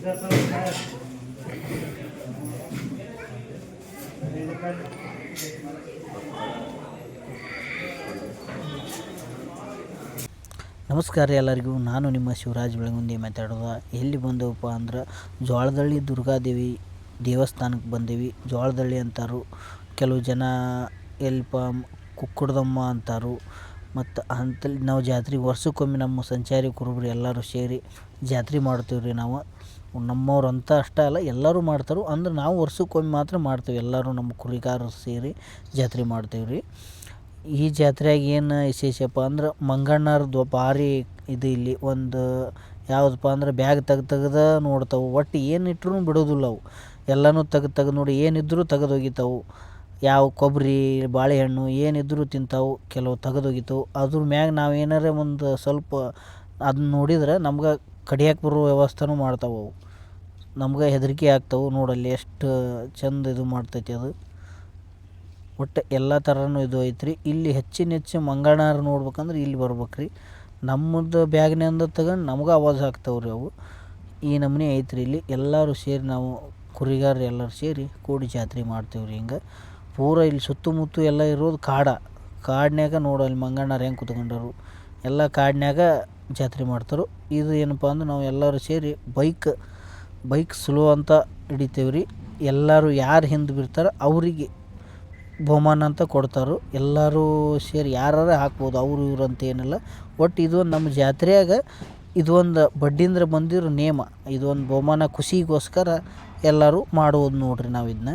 ನಮಸ್ಕಾರ ಎಲ್ಲರಿಗೂ. ನಾನು ನಿಮ್ಮ ಶಿವರಾಜ್ ಬೆಳಗುಂದಿ ಮಾತಾಡೋದು ಎಲ್ಲಿ ಬಂದೆವಪ್ಪ ಅಂದ್ರೆ ಜೋಳದಳ್ಳಿ ದುರ್ಗಾದೇವಿ ದೇವಸ್ಥಾನಕ್ಕೆ ಬಂದೀವಿ. ಜೋಳದಳ್ಳಿ ಅಂತಾರು. ಕೆಲವು ಜನ ಎಲ್ಪ ಕುಕ್ಕುಡ್ದಮ್ಮ ಅಂತಾರು. ಮತ್ತು ಅಂತಲ್ಲಿ ನಾವು ಜಾತ್ರೆ ವರ್ಷಕ್ಕೊಮ್ಮೆ ನಮ್ಮ ಸಂಚಾರಿ ಕುರುಬರು ಎಲ್ಲರೂ ಸೇರಿ ಜಾತ್ರೆ ಮಾಡ್ತೀವಿ ರೀ ನಾವು. ನಮ್ಮವ್ರು ಅಂತ ಅಷ್ಟೇ ಅಲ್ಲ, ಎಲ್ಲರೂ ಮಾಡ್ತಾರೆ. ಅಂದ್ರೆ ನಾವು ವರ್ಷಕ್ಕೊಮ್ಮೆ ಮಾತ್ರ ಮಾಡ್ತೀವಿ. ಎಲ್ಲರೂ ನಮ್ಮ ಕುರಿಗಾರರು ಸೇರಿ ಜಾತ್ರೆ ಮಾಡ್ತೀವಿ ರೀ. ಈ ಜಾತ್ರೆಯಾಗ ಏನು ವಿಶೇಷಪ್ಪ ಅಂದ್ರೆ ಮಂಗಣ್ಣರದ್ದು ಭಾರಿ ಇದು ಇಲ್ಲಿ ಒಂದು ಯಾವುದಪ್ಪ ಅಂದ್ರೆ ಬ್ಯಾಗ್ ತೆಗ್ದು ತೆಗ್ದು ನೋಡ್ತಾವೆ. ಒಟ್ಟು ಏನು ಬಿಡೋದಿಲ್ಲ ಅವು. ಎಲ್ಲನೂ ತೆಗ್ದು ತೆಗ್ದು ನೋಡಿ ಏನಿದ್ರೂ ತೆಗೆದು ಒಗಿತಾವು ಯಾವ ಕೊಬ್ಬರಿ, ಬಾಳೆಹಣ್ಣು ಏನಿದ್ರೂ ತಿಂತಾವು. ಕೆಲವು ತೆಗ್ದು ಅದ್ರ ಮ್ಯಾಗ ನಾವು ಏನಾರ ಒಂದು ಸ್ವಲ್ಪ ಅದನ್ನ ನೋಡಿದ್ರೆ ನಮ್ಗೆ ಕಡಿಯಾಕೆ ಬರೋ ವ್ಯವಸ್ಥೆನೂ ಮಾಡ್ತಾವೆ ಅವು. ನಮ್ಗೆ ಹೆದರಿಕೆ ಆಗ್ತವೆ ನೋಡಲ್ಲಿ ಎಷ್ಟು ಚಂದ ಇದು ಮಾಡ್ತೈತಿ ಅದು. ಒಟ್ಟು ಎಲ್ಲ ಥರನೂ ಇದು ಐತ್ರಿ. ಇಲ್ಲಿ ಹೆಚ್ಚಿನ ಹೆಚ್ಚು ಮಂಗಳಾರ ನೋಡ್ಬೇಕಂದ್ರೆ ಇಲ್ಲಿ ಬರ್ಬೇಕು ರೀ ನಮ್ಮದು ಬ್ಯಾಗ್ನಿಂದ ತಗೊಂಡು ನಮ್ಗೆ ಆವಾಜ್ ಆಗ್ತಾವೆ ರೀ ಅವು. ಈ ನಮೂನಿ ಐತ್ರಿ ಇಲ್ಲಿ. ಎಲ್ಲರೂ ಸೇರಿ ನಾವು ಕುರಿಗಾರರು ಎಲ್ಲರೂ ಸೇರಿ ಕೂಡಿ ಜಾತ್ರೆ ಮಾಡ್ತೀವಿ ರೀ ಹಿಂಗೆ. ಪೂರ ಇಲ್ಲಿ ಸುತ್ತಮುತ್ತ ಎಲ್ಲ ಇರೋದು ಕಾಡ. ಕಾಡ್ನ್ಯಾಗ ನೋಡು ಅಲ್ಲಿ ಮಂಗಣ್ಣರು ಹೆಂಗೆ ಕುತ್ಕೊಂಡರು. ಎಲ್ಲ ಕಾಡ್ನ್ಯಾಗ ಜಾತ್ರೆ ಮಾಡ್ತಾರೆ. ಇದು ಏನಪ್ಪ ಅಂದ್ರೆ ನಾವು ಎಲ್ಲರೂ ಸೇರಿ ಬೈಕ್ ಬೈಕ್ ಸ್ಲೋ ಅಂತ ಹಿಡಿತೇವೆ ರೀ ಎಲ್ಲರೂ ಯಾರು ಹಿಂದೆ ಬಿರ್ತಾರೆ ಅವರಿಗೆ ಬಹುಮಾನ ಅಂತ ಕೊಡ್ತಾರೆ. ಎಲ್ಲರೂ ಸೇರಿ ಯಾರಾರ ಹಾಕ್ಬೋದು, ಅವರು ಇವ್ರು ಅಂತ ಏನಿಲ್ಲ. ಒಟ್ಟು ಇದು ನಮ್ಮ ಜಾತ್ರೆಯಾಗ ಇದು ಒಂದು ಬಡ್ಡಿಂದ್ರ ಬಂದಿರೋ ನೇಮ ಇದು ಒಂದು ಬಹುಮಾನ ಖುಷಿಗೋಸ್ಕರ ಎಲ್ಲರೂ ಮಾಡೋದು ನೋಡ್ರಿ ನಾವು ಇದನ್ನ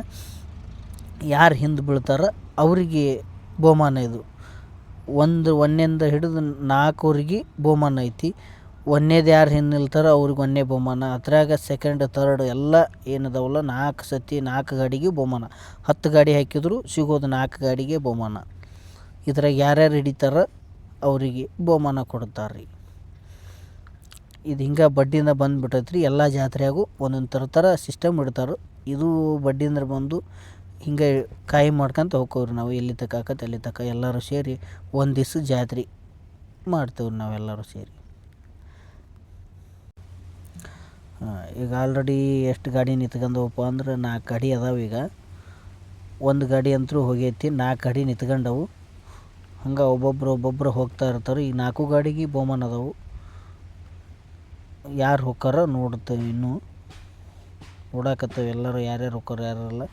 ಯಾರು ಹಿಂದೆ ಬೀಳ್ತಾರೋ ಅವರಿಗೆ ಬಹುಮಾನ ಇದು. ಒಂದು ಒಂದಿಂದ ಹಿಡಿದು ನಾಲ್ಕುವರೆಗೆ ಬಹುಮಾನ ಐತಿ. ಒಂದನೇದು ಯಾರು ಹಿಂದೆ ನಿಲ್ತಾರೋ ಅವ್ರಿಗೆ ಒಂದೇ ಬಹುಮಾನ. ಅದ್ರಾಗ ಸೆಕೆಂಡ್ ಥರ್ಡ್ ಎಲ್ಲ ಏನದಾವಲ್ಲ, ನಾಲ್ಕು ಸತಿ ನಾಲ್ಕು ಗಾಡಿಗೆ ಬಹುಮಾನ. ಹತ್ತು ಗಾಡಿ ಹಾಕಿದ್ರು ಸಿಗೋದು ನಾಲ್ಕು ಗಾಡಿಗೆ ಬಹುಮಾನ. ಇದ್ರಾಗ ಯಾರ್ಯಾರು ಹಿಡಿತಾರೋ ಅವರಿಗೆ ಬಹುಮಾನ ಕೊಡ್ತಾರೆ ರೀ ಇದು ಹಿಂಗೆ ಬಡ್ಡಿಯಿಂದ ಬಂದುಬಿಟ್ಟೈತೆ ರೀ ಎಲ್ಲ ಜಾತ್ರೆಯಾಗೂ ಒಂದೊಂದು ಥರ ಥರ ಸಿಸ್ಟಮ್ ಇಡ್ತಾರೆ. ಇದು ಬಡ್ಡಿಯಿಂದ ಬಂದು ಹಿಂಗೆ ಕಾಯಿ ಮಾಡ್ಕೊಂತ ಹೋಗ್ಕೋರಿ ನಾವು. ಎಲ್ಲಿ ತಕ್ಕ ಎಲ್ಲಿ ತನಕ ಎಲ್ಲರೂ ಸೇರಿ ಒಂದು ದಿವ್ಸ ಜಾತ್ರೆ ಮಾಡ್ತೇವೆ ನಾವೆಲ್ಲರೂ ಸೇರಿ ಹಾಂ ಈಗ ಆಲ್ರೆಡಿ ಎಷ್ಟು ಗಾಡಿ ನಿಂತ್ಕೊಂಡವಪ್ಪ ಅಂದ್ರೆ ನಾಲ್ಕು ಗಾಡಿ ಅದಾವೆ ಈಗ. ಒಂದು ಗಾಡಿ ಅಂತೂ ಹೋಗೈತಿ ನಾಲ್ಕು ಗಾಡಿ ನಿಂತ್ಕೊಂಡವು. ಹಂಗೆ ಒಬ್ಬೊಬ್ರು ಒಬ್ಬೊಬ್ರು ಹೋಗ್ತಾ ಇರ್ತಾರೆ. ಈ ನಾಲ್ಕು ಗಾಡಿಗೆ ಬಹುಮಾನ ಅದಾವು. ಯಾರು ಹೊಕ್ಕಾರ ನೋಡ್ತೇವೆ ಇನ್ನೂ. ನೋಡಾಕತ್ತೇವೆ ಎಲ್ಲರೂ ಯಾರ್ಯಾರು ಹೊಕ್ಕಾರ ಯಾರೆಲ್ಲ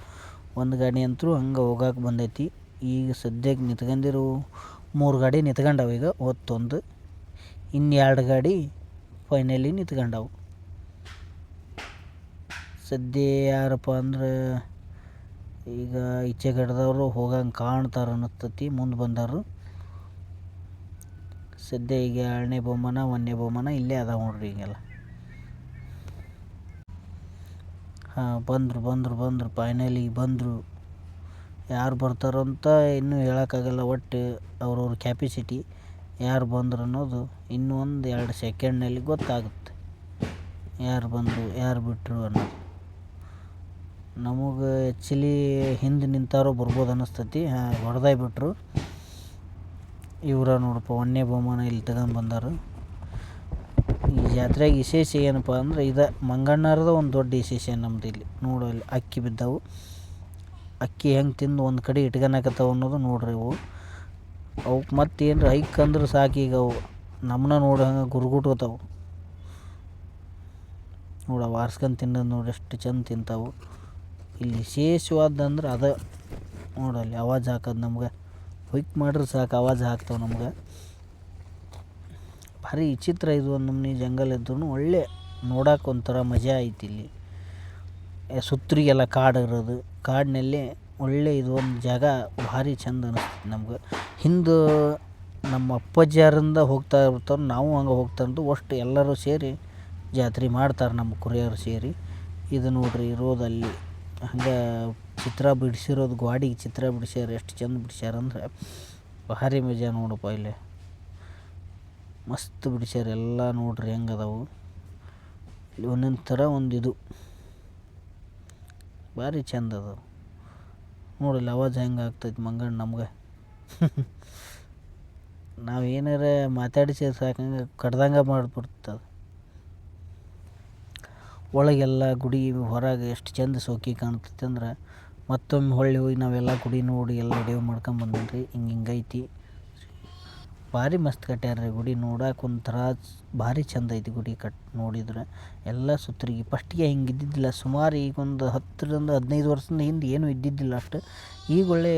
ಒಂದು ಗಾಡಿ ಅಂತೂ ಹಂಗೆ ಹೋಗಾಕೆ ಬಂದೈತಿ. ಈಗ ಸದ್ಯಕ್ಕೆ ನಿಂತ್ಕೊಂಡಿರು ಮೂರು ಗಾಡಿ ನಿಂತ್ಕೊಂಡವು ಈಗ ಒತ್ತೊಂದು ಇನ್ನು ಎರಡು ಗಾಡಿ ಫೈನಲಿ ನಿಂತ್ಕೊಂಡವು. ಸದ್ಯ ಯಾರಪ್ಪ ಅಂದ್ರೆ ಈಗ ಈಚೆ ಕಡೆದವರು ಹೋಗಂಗೆ ಕಾಣ್ತಾರ ಅನ್ನಿಸ್ತತಿ ಮುಂದೆ ಬಂದರು. ಸದ್ಯ ಈಗ ಎರಡನೇ ಬಹುಮಾನ, ಒಂದನೇ ಬಹುಮಾನ ಇಲ್ಲೇ ಅದಾವ ನೋಡ್ರಿ ಈಗೆಲ್ಲ. ಹಾಂ, ಬಂದರು ಬಂದರು ಬಂದರು ಫೈನಲಿ ಬಂದರು. ಯಾರು ಬರ್ತಾರಂತ ಇನ್ನೂ ಹೇಳೋಕ್ಕಾಗಲ್ಲ, ಒಟ್ಟು ಅವ್ರವ್ರ ಕ್ಯಾಪಿಸಿಟಿ ಯಾರು ಬಂದರು ಅನ್ನೋದು ಇನ್ನೂ ಒಂದು ಎರಡು ಸೆಕೆಂಡ್ನಲ್ಲಿ ಗೊತ್ತಾಗುತ್ತೆ. ಯಾರು ಬಂದರು, ಯಾರು ಬಿಟ್ಟರು ಅನ್ನೋದು. ನಮಗೆ ಆ್ಯಕ್ಚುಲಿ ಹಿಂದೆ ನಿಂತಾರೋ ಬರ್ಬೋದು ಅನ್ನಿಸ್ತತಿ. ಹಾಂ ಹೊಡೆದಾಯ್ ಬಿಟ್ಟರು ಇವರ ನೋಡಪ್ಪ ಒಂದನೇ ಬಹುಮಾನ ಇಲ್ಲಿ ತಗೊಂಡು ಬಂದಾರ. ಈ ಜಾತ್ರೆಗೆ ವಿಶೇಷ ಏನಪ್ಪ ಅಂದ್ರೆ ಇದು ಮಂಗಣ್ಣಾರದ ಒಂದು ದೊಡ್ಡ ವಿಶೇಷ ನಮ್ದು ಇಲ್ಲಿ. ನೋಡು ಅಲ್ಲಿ ಅಕ್ಕಿ ಬಿದ್ದವು. ಅಕ್ಕಿ ಹೆಂಗೆ ತಿಂದು ಒಂದು ಕಡೆ ಇಟ್ಕೊಳಕತ್ತವ ಅನ್ನೋದು ನೋಡ್ರಿ ಇವು. ಅವಕ್ಕೆ ಮತ್ತೆ ಏನರ ಹೈಕ್ ಅಂದ್ರೆ ಸಾಕು ಈಗ ಅವು. ನಮ್ಮನ್ನ ನೋಡಿ ಹಂಗೆ ಗುರುಗುಟ್ಕೋತಾವು. ನೋಡ ವಾರ್ಸ್ಕೊಂಡು ತಿನ್ನೋದು ನೋಡಿ ಎಷ್ಟು ಚಂದ ತಿಂತಾವು. ಇಲ್ಲಿ ವಿಶೇಷವಾದಂದ್ರೆ ಅದು ನೋಡಲ್ಲಿ ಆವಾಜ್ ಹಾಕೋದು ನಮ್ಗೆ. ಹೊಯ್ಕ್ ಮಾಡ್ರೆ ಸಾಕು, ಆವಾಜ್ ಹಾಕ್ತಾವೆ ನಮ್ಗೆ. ಭಾರಿ ವಿಚಿತ್ರ ಇದು ಒಂದು ನಮ್ಮನೆ ಜಂಗಲ್ ಇದ್ರೂ ಒಳ್ಳೆ ನೋಡಕ್ಕೆ ಒಂಥರ ಮಜಾ ಐತಿ ಇಲ್ಲಿ. ಸುತ್ತರಿಗೆಲ್ಲ ಕಾಡು ಇರೋದು. ಕಾಡಿನಲ್ಲಿ ಒಳ್ಳೆ ಇದು ಒಂದು ಜಾಗ ಭಾರಿ ಚಂದ ಅನಿಸ್ತೈತಿ ನಮ್ಗೆ. ಹಿಂದೆ ನಮ್ಮ ಅಪ್ಪಾಜಿಯಾರಿಂದ ಹೋಗ್ತಾ ಇರ್ತಾರೆ ನಾವು ಹಂಗೆ ಹೋಗ್ತಾ ಇದ್ದು ಅಷ್ಟು ಎಲ್ಲರೂ ಸೇರಿ ಜಾತ್ರೆ ಮಾಡ್ತಾರೆ ನಮ್ಮ ಕುರಿಯರು ಸೇರಿ. ಇದು ನೋಡ್ರಿ ಇರೋದಲ್ಲಿ ಹಂಗೆ ಚಿತ್ರ ಬಿಡಿಸಿರೋದು ಗ್ವಾಡಿಗೆ ಚಿತ್ರ ಬಿಡ್ಸ್ಯಾರ, ಎಷ್ಟು ಚಂದ ಬಿಡ್ಸ್ಯಾರ ಅಂದ್ರೆ ಭಾರಿ ಮಜಾ ನೋಡಪ್ಪ ಇಲ್ಲಿ. ಮಸ್ತ್ ಬಿಡ್ಸ್ಯಾರ ಎಲ್ಲ ನೋಡ್ರಿ ಹೆಂಗೆ ಅದಾವು ಇಲ್ಲಿ ಒಂದೊಂದು ಥರ ಒಂದು ಇದು. ಭಾರಿ ಚಂದ ಅದು ನೋಡಿಲ್ಲ ಅವಾಜ್ ಹೆಂಗೆ ಆಗ್ತೈತಿ ಮಂಗಣ್ಣ ನಮ್ಗೆ. ನಾವು ಏನಾರ ಮಾತಾಡಿಸಿ ಸಾಕಂಗೆ ಕಡ್ದಂಗೆ ಮಾಡಿಬಿಡ್ತದೆ. ಒಳಗೆಲ್ಲ ಗುಡಿ ಹೊರಗೆ ಎಷ್ಟು ಚಂದ ಸೋಕಿ ಕಾಣ್ತೈತೆ ಅಂದ್ರೆ ಮತ್ತೊಮ್ಮೆ ಹೊಳ್ಳಿ ಹೋಗಿ ನಾವೆಲ್ಲ ಗುಡಿ ನೋಡಿ ಎಲ್ಲ ವಿಡಿಯೋ ಮಾಡ್ಕೊಂಬಂದೀನಿ ರೀ ಹಿಂಗೆ ಹಿಂಗೈತಿ ಭಾರಿ ಮಸ್ತ್ ಕಟ್ಯಾರ ಗುಡಿ ನೋಡಕ್ಕೆ ಒಂಥರ ಭಾರಿ ಚಂದ ಐತಿ ಗುಡಿ ಕಟ್ ನೋಡಿದ್ರೆ. ಎಲ್ಲ ಸುತ್ತರಿಗೆ ಫಸ್ಟಿಗೆ ಹಿಂಗೆ ಇದ್ದಿದ್ದಿಲ್ಲ. ಸುಮಾರು ಈಗ ಒಂದು ಹತ್ತರಿಂದ ಹದಿನೈದು ವರ್ಷದಿಂದ ಹಿಂದೆ ಏನೂ ಇದ್ದಿದ್ದಿಲ್ಲ ಅಷ್ಟು. ಈಗ ಒಳ್ಳೆ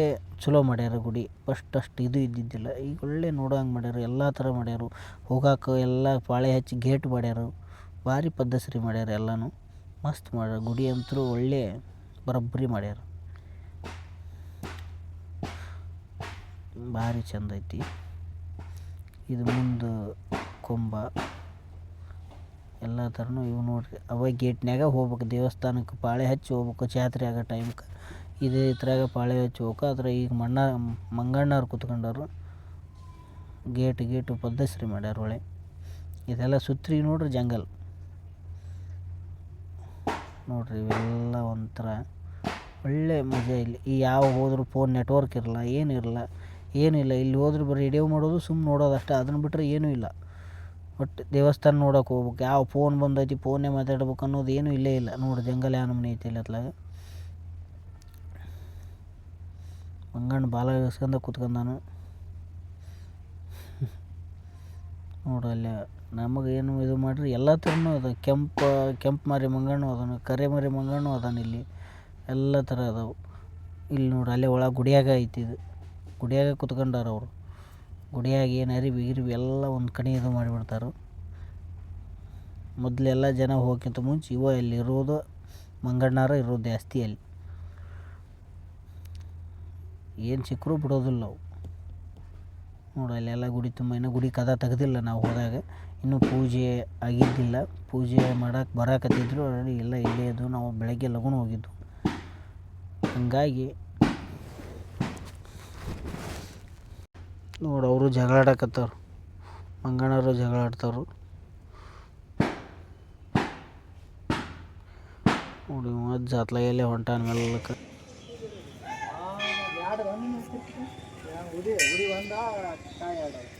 ಚಲೋ ಮಾಡ್ಯಾರ ಗುಡಿ. ಫಸ್ಟ್ ಅಷ್ಟು ಇದು ಇದ್ದಿದ್ದಿಲ್ಲ. ಈಗ ಒಳ್ಳೆ ನೋಡೋ ಹಂಗೆ ಮಾಡ್ಯಾರ. ಎಲ್ಲ ಥರ ಮಾಡ್ಯಾರು. ಹೋಗಾಕ ಎಲ್ಲ ಪಾಳೆ ಹಚ್ಚಿ ಗೇಟ್ ಮಾಡ್ಯಾರು ಭಾರಿ ಪದ್ದಸರಿ ಮಾಡ್ಯಾರ ಎಲ್ಲನೂ. ಮಸ್ತ್ ಮಾಡ್ಯಾರ. ಗುಡಿ ಅಂತೂ ಒಳ್ಳೆ ಬರೋಬ್ಬರಿ ಮಾಡ್ಯಾರ. ಭಾರಿ ಚಂದ ಐತಿ. ಇದು ಮುಂದೆ ಕೊಂಬ, ಎಲ್ಲ ಥರನೂ ಇವು ನೋಡ್ರಿ. ಅವ ಗೇಟ್ನ್ಯಾಗ ಹೋಗ್ಬೇಕು ದೇವಸ್ಥಾನಕ್ಕೆ ಪಾಳೆ ಹಚ್ಚಿ ಹೋಗ್ಬೇಕು, ಜಾತ್ರೆ ಆಗೋ ಟೈಮ್ಗೆ ಇದೇ ಇದ್ರಾಗ ಪಾಳೆ ಹಚ್ಚಿ ಹೋಗ್ಬೇಕು. ಆದ್ರೆ ಈಗ ಮಣ್ಣ, ಮಂಗಣ್ಣವ್ರು ಕುತ್ಕೊಂಡವ್ರು ಗೇಟ್ ಗೇಟು ಪದ್ದಸರಿ ಮಾಡ್ಯಾರ ಒಳ್ಳೆ. ಇದೆಲ್ಲ ಸುತ್ರಿ ನೋಡ್ರಿ ಜಂಗಲ್. ನೋಡ್ರಿ, ಇವೆಲ್ಲ ಒಂಥರ ಒಳ್ಳೆ ಮಜಾ ಇಲ್ಲಿ. ಈ ಯಾವ ಹೋದರೂ ಫೋನ್ ನೆಟ್ವರ್ಕ್ ಇರಲ್ಲ, ಏನು ಇರಲ್ಲ ಏನಿಲ್ಲ ಇಲ್ಲಿ. ಹೋದ್ರೆ ಬರೀ ವಿಡಿಯೋ ಮಾಡೋದು ಸುಮ್ಮನೆ ನೋಡೋದು ಅಷ್ಟೇ. ಅದನ್ನು ಬಿಟ್ಟರೆ ಏನೂ ಇಲ್ಲ. ಒಟ್ಟು ದೇವಸ್ಥಾನ ನೋಡೋಕೆ ಹೋಗ್ಬೇಕು. ಯಾವ ಫೋನ್ ಬಂದೈತಿ ಫೋನೇ ಮಾತಾಡ್ಬೇಕು ಅನ್ನೋದು ಏನೂ ಇಲ್ಲೇ ಇಲ್ಲ. ನೋಡಿ, ಜಂಗಲ್ ಯಾವ ಐತಿ ಇಲ್ಲಿ ಅತ್ಲಾಗ ಮಂಗಣ್ಣ ಬಾಲ ಇಳಿಸ್ಕೊಂಡ ಕೂತ್ಕೊಂಡಾನು ನೋಡು ಅಲ್ಲಿ ನಮಗೆ ಏನು ಇದು ಮಾಡಿರಿ ಎಲ್ಲ ಥರನೂ ಅದ. ಕೆಂಪು ಕೆಂಪು ಮಾರಿ ಮಂಗಣ್ಣು ಅದಾನ, ಕರೆ ಮಾರಿ ಮಂಗಣ್ಣು ಅದಾನ ಇಲ್ಲಿ. ಎಲ್ಲ ಥರ ಅದಾವು. ಇಲ್ಲಿ ನೋಡಿ ಅಲ್ಲೇ ಒಳಗೆ ಗುಡಿಯಾಗ ಐತಿ ಇದು. ಗುಡಿಯಾಗ ಕುತ್ಕೊಂಡಾರ ಅವರು. ಗುಡಿಯಾಗ ಏನು ಅರಿವಿ ಗಿರಿವಿ ಎಲ್ಲ ಒಂದು ಕಣಿ ಇದು ಮಾಡಿಬಿಡ್ತಾರೆ. ಮೊದಲೆಲ್ಲ ಜನ ಹೋಗೋಕ್ಕಿಂತ ಮುಂಚೆ ಇವ ಇಲ್ಲಿ ಇರೋದು, ಮಂಗಣ್ಣಾರ ಇರೋದು ಜಾಸ್ತಿ ಅಲ್ಲಿ. ಏನು ಸಿಕ್ಕರೂ ಬಿಡೋದಿಲ್ಲ ಅವು. ನೋಡು, ಅಲ್ಲೆಲ್ಲ ಗುಡಿ ತುಂಬ, ಇನ್ನೂ ಗುಡಿ ಕದ ತೆಗ್ದಿಲ್ಲ ನಾವು ಹೋದಾಗ. ಇನ್ನೂ ಪೂಜೆ ಆಗಿದ್ದಿಲ್ಲ. ಪೂಜೆ ಮಾಡಕ್ಕೆ ಬರಕತ್ತಿದ್ರು, ಆಲ್ರೆಡಿ ಎಲ್ಲ ಇಲ್ಲೇ ಇದ್ದು ನಾವು ಬೆಳಗ್ಗೆ ಲಗುನ ಹೋಗಿದ್ದು ಹಂಗಾಗಿ ನೋಡಿ, ಅವರು ಜಗಳ ಆಡಕತ್ತವ್ರು. ಮಂಗಣ್ಣವರು ಜಗಳ ಆಡ್ತವ್ರು. ನೋಡಿ ಅಜ್ಜ ಅತ್ಲಾಗೆಲ್ಲೇ ಹೊಂಟಾನ ಮೆಲ್ಲಕ್ಕೆ இது இப்படி வந்தால் காயாடும்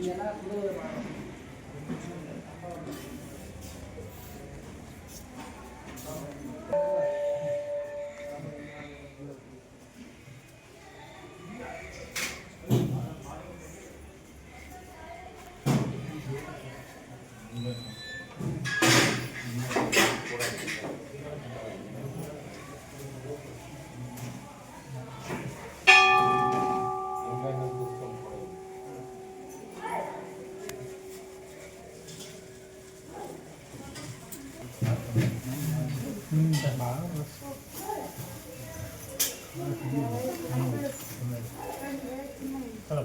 你那不累吗？Hello.